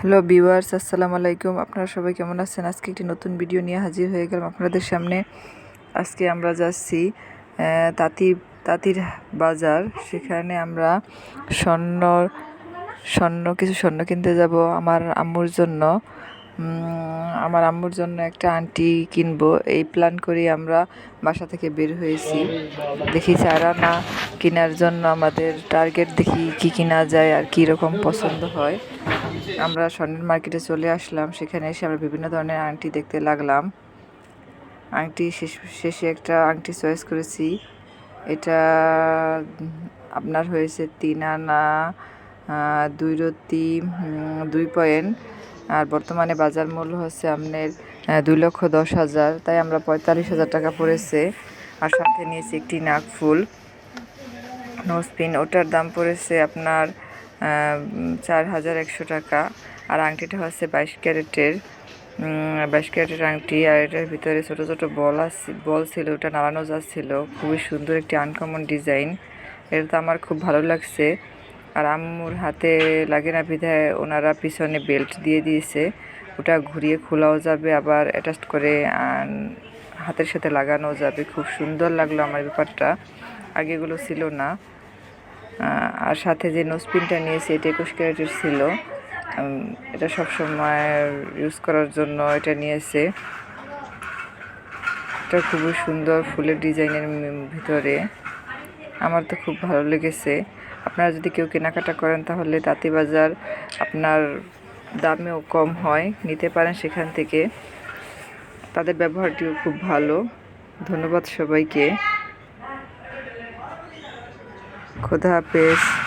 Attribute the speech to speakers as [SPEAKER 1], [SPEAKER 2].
[SPEAKER 1] Hello viewers, আসসালামু আলাইকুম। আপনারা সবাই কেমন আছেন? আজকে একটি নতুন ভিডিও নিয়ে হাজির হয়ে গেলাম আপনাদের সামনে। আজকে আমরা যাচ্ছি তাঁতি, তাঁতির বাজার। সেখানে আমরা স্বর্ণ স্বর্ণ, কিছু স্বর্ণ কিনতে যাব আমার আম্মুর জন্য। আমার আম্মুর জন্য একটা আন্টি কিনবো। এই প্ল্যান করি আমরা বাসা থেকে বের হয়েছি। দেখি চারা না কেনার জন্য আমাদের টার্গেট দেখি কি কিনা যায় আর কি রকম পছন্দ হয়। আমরা স্বর্ণের মার্কেটে চলে আসলাম। সেখানে এসে আমরা বিভিন্ন ধরনের আংটি দেখতে লাগলাম। আংটি শেষ, শেষে একটা আংটি চয়েস করেছি। এটা আপনার হয়েছে তিন আনা দুই রতি দুই পয়েন্ট। আর বর্তমানে বাজার মূল্য হচ্ছে আপনার দুই লক্ষ দশ হাজার। তাই আমরা পঁয়তাল্লিশ হাজার টাকা পড়েছে। আর সাথে নিয়েছি একটি নাকফুল নোসপিন ওটার দাম পড়েছে আপনার চার হাজার একশো টাকা। আর আংটিটা হচ্ছে বাইশ ক্যারেটের। বাইশ ক্যারেটের আংটি। আর এটার ভিতরে ছোটো ছোটো বল আছে, বল ছিল, ওটা নাড়ানো যাচ্ছিল। খুবই সুন্দর একটি আনকমন ডিজাইন এটা তো আমার খুব ভালো লাগছে। আর আম্মুর হাতে লাগে না বিধায় ওনারা পিছনে বেল্ট দিয়ে দিয়েছে। ওটা ঘুরিয়ে খোলাও যাবে, আবার অ্যাটাচ করে হাতের সাথে লাগানো যাবে। খুব সুন্দর লাগল আমার ব্যাপারটা। আগেগুলো ছিল না। আর সাথে যে নোসপিনটা নিয়েছি, এটা একুশ ক্যারেটের ছিল। এটা সবসময় ইউজ করার জন্য এটা নিয়েছে। এটা খুবই সুন্দর ফুলের ডিজাইনের ভিতরে। আমার তো খুব ভালো লেগেছে। আপনারা যদি কেউ কেনাকাটা করেন তাহলে তাঁতি বাজার আপনার দামেও কম হয়, নিতে পারেন সেখান থেকে। তাদের ব্যবহারটিও খুব ভালো। ধন্যবাদ সবাইকে। খোদা হাফেজ।